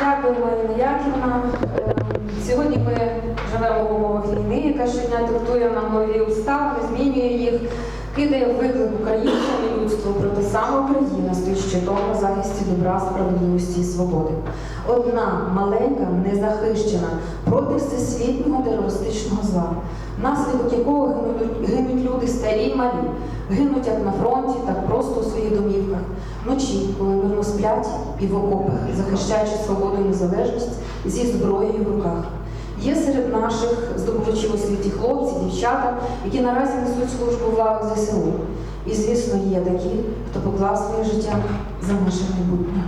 Дякую, Марина Яківна. Ем, Сьогодні ми живемо в умовах війни, яка щодня диктує нам нові устави, змінює їх, кидає виклик українцям і людству. Проте саме Україна стоїть щитом на захисті добра, справедливості і свободи. Одна маленька, незахищена проти всесвітнього терористичного зла, внаслідок якого гинуть, гинуть люди старі й малі, гинуть як на фронті, так просто у своїх домівках. Вночі, коли мирно сплять і в окопах, захищаючи свободу і незалежність зі зброєю в руках. Є серед наших здобувачів дівчата, які наразі несуть службу в лавах ЗСУ. І, звісно, є такі, хто поклав своє життя за наше майбутнє.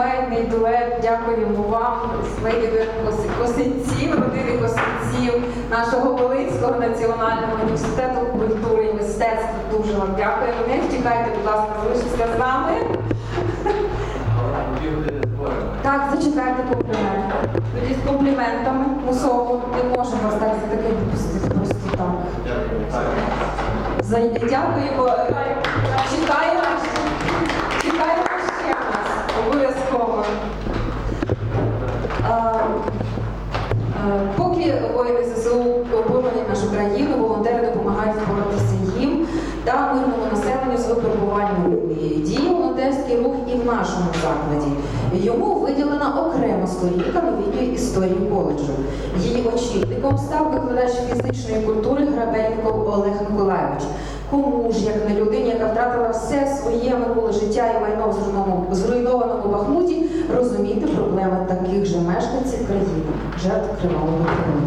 Сімейний дует. Дякуємо вам, сімейні Косинців, родини Косинців, нашого Волинського національного університету культури і мистецтва. Дуже вам дякуємо. Не втікайте, будь ласка, залишіться з нами. Так, зачекайте комплімент. Тоді з компліментами мусово не можемо вас так за таке відпустити просто так. За- Дякуємо. Чекаємо нашому закладі. Йому виділена окрема сторінка новітньої історії коледжу. Її очільником став викладач фізичної культури Грабельников Олег Миколайович. Кому ж, як не людині, яка втратила все своє минуле життя і майно в зруйнованому- Бахмуті, розуміти проблеми таких же мешканців країни, жертв кривавого терору.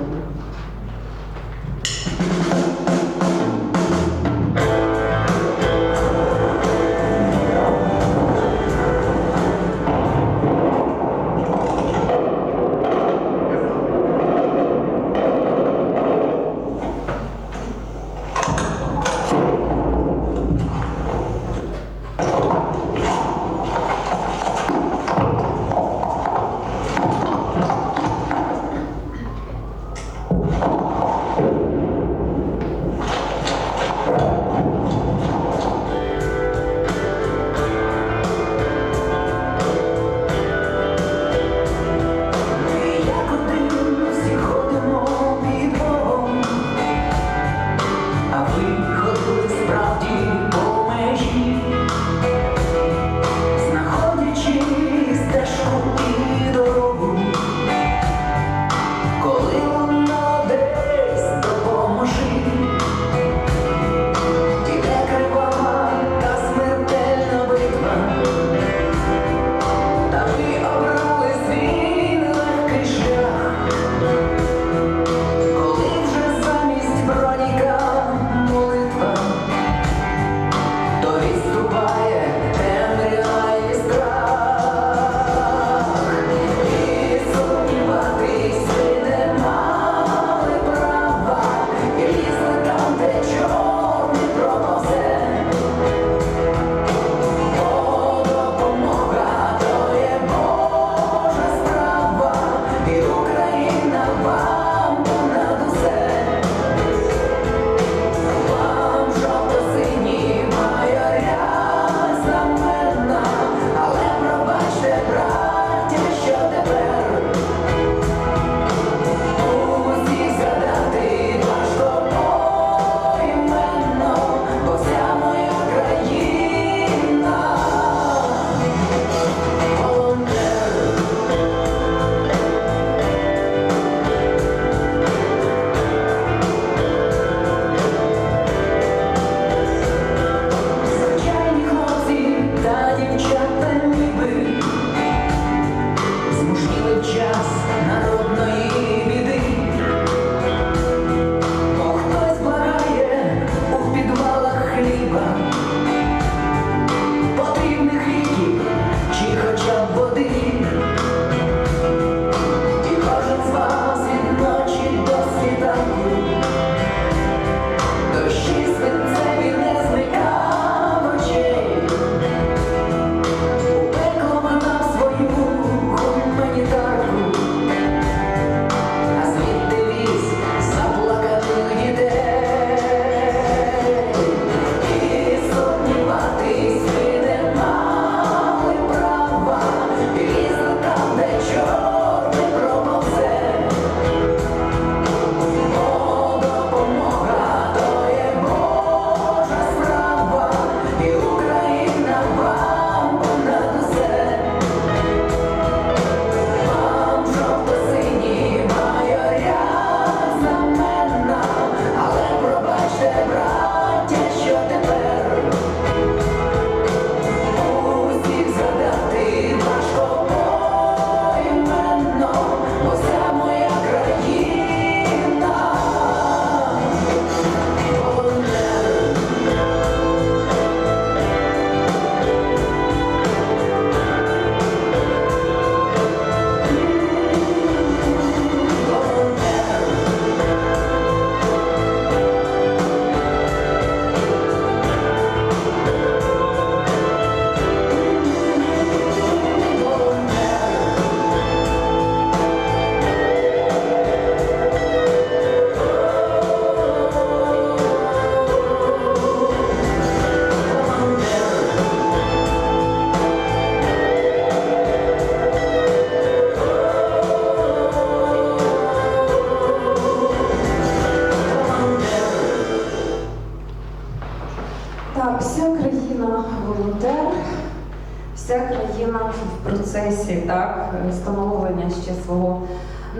Так, встановлення ще свого.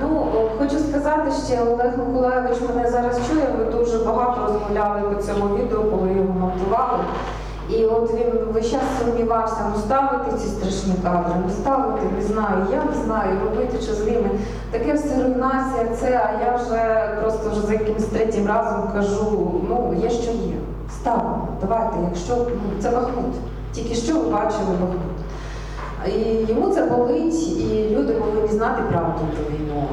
Ну, хочу сказати ще, Олег Миколайович мене зараз чує, ми дуже багато розмовляли по цьому відео, коли його монтували. І от він весь час сумнівався, ну ставити ці страшні кадри, ну ставити, не знаю, я не знаю, робити що з ними. Таке все руйнація, це, а я вже просто вже за якимось третім разом кажу, ну є що є. Ставимо, давайте, якщо ну, це Бахмут. Тільки що ви бачили Бахмут. І йому це болить, і люди повинні знати правду про війну.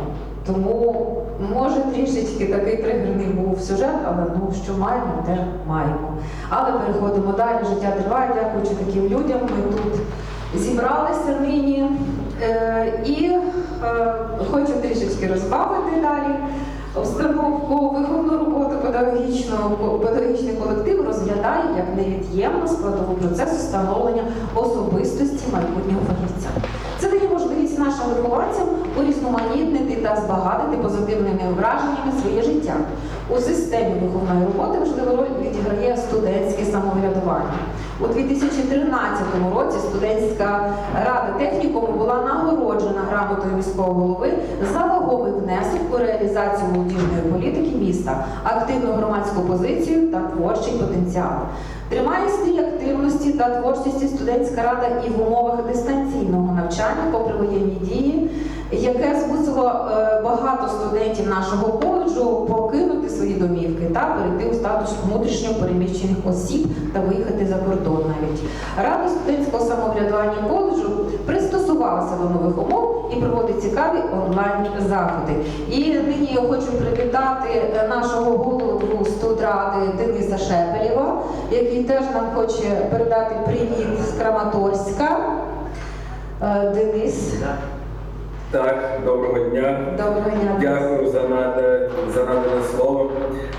Тому може трішечки такий тригерний був сюжет, але ну що маємо, те маємо. Але переходимо далі. Життя триває, дякуючи таким людям. Ми тут зібралися нині. Е, і е, хочу трішечки розбавити далі. Обстановку виховну роботу педагогічного педагогічний колектив розглядає як невід'ємну складову процесу становлення особистості майбутнього фахівця. Це дає можливість нашим вихованцям урізноманітнити та збагатити позитивними враженнями своє життя. У системі виховної роботи важливу роль відіграє студентське самоврядування. У 2013 році студентська рада технікуму була нагороджена грамотою міського голови за вагомий внесок у реалізацію молодіжної політики міста, активну громадську позицію та творчий потенціал. Тримає стрій активності та творчості студентська рада і в умовах дистанційного навчання, попри воєнні дії, яке змусило е, багато студентів нашого коледжу покинути свої домівки та перейти у статус внутрішньо переміщених осіб та виїхати за кордон навіть. Рада студентського самоврядування коледжу пристосувалася до нових умов і проводить цікаві онлайн заходи. І нині я хочу привітати е, нашого голову студради Дениса Шепелєва, який теж нам хоче передати привіт з Краматорська. Е, Денис, Так, доброго дня. доброго дня. Дякую за наде- за надане слово.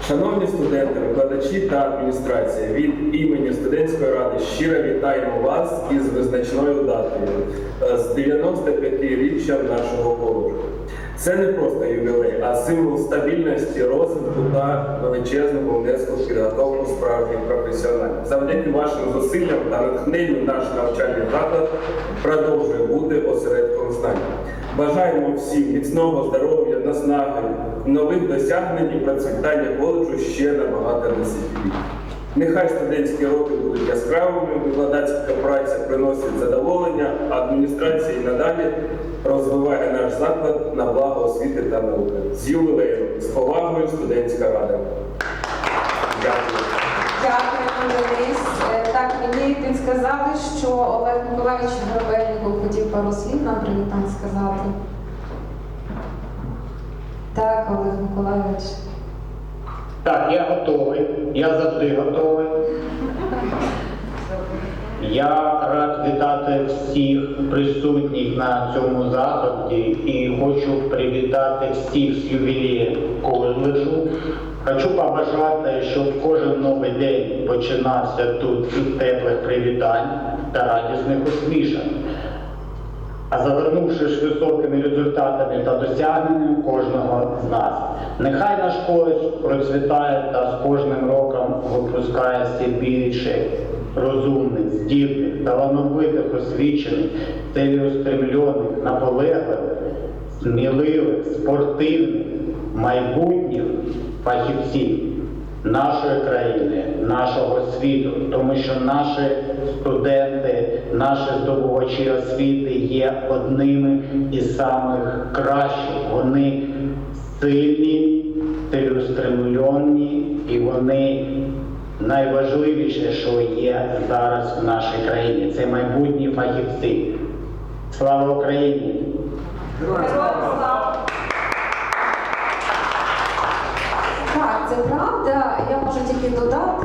Шановні студенти, викладачі та адміністрація, від імені студентської ради щиро вітаємо вас із визначною датою е, з 95-річчям нашого коледжу. Це не просто ювілей, а символ стабільності, розвитку та величезного внеску в підготовку справжніх професіоналів. Завдяки вашим зусиллям та натхненню наш навчальний заклад продовжує бути осередком знань. Бажаємо всім міцного здоров'я, наснаги, нових досягнень і процвітання коледжу ще на багато десятиліть. Нехай студентські роки будуть яскравими, викладацька праця приносить задоволення, а адміністрація надалі розвиває наш заклад на благо освіти та науки. З ювілеєм, з повагою студентська рада. Дякую. Денис. Е, Так, мені підсказали, що Олег Миколаївич Грабельников хотів пару слів нам привітань сказати. Так, Олег Миколаївич. Так, я готовий. Я завжди готовий. Я рад вітати всіх присутніх на цьому заході і хочу привітати всіх з ювілеєм коледжу. Хочу побажати, щоб кожен новий день починався тут з теплих привітань та радісних усмішок. А завернувшись високими результатами та досягненнями кожного з нас. Нехай наш коледж процвітає та з кожним роком випускає все більше розумних, здібних, талановитих, освічених, цілеустремлених, наполегливих, сміливих, спортивних, майбутніх фахівців нашої країни, нашого світу, тому що наші студенти, наші здобувачі освіти є одними із самих кращих. Вони сильні, цілеустремлені і вони найважливіше, що є зараз в нашій країні. Це майбутні фахівці. Слава Україні! Так, це правда. Я можу тільки додати.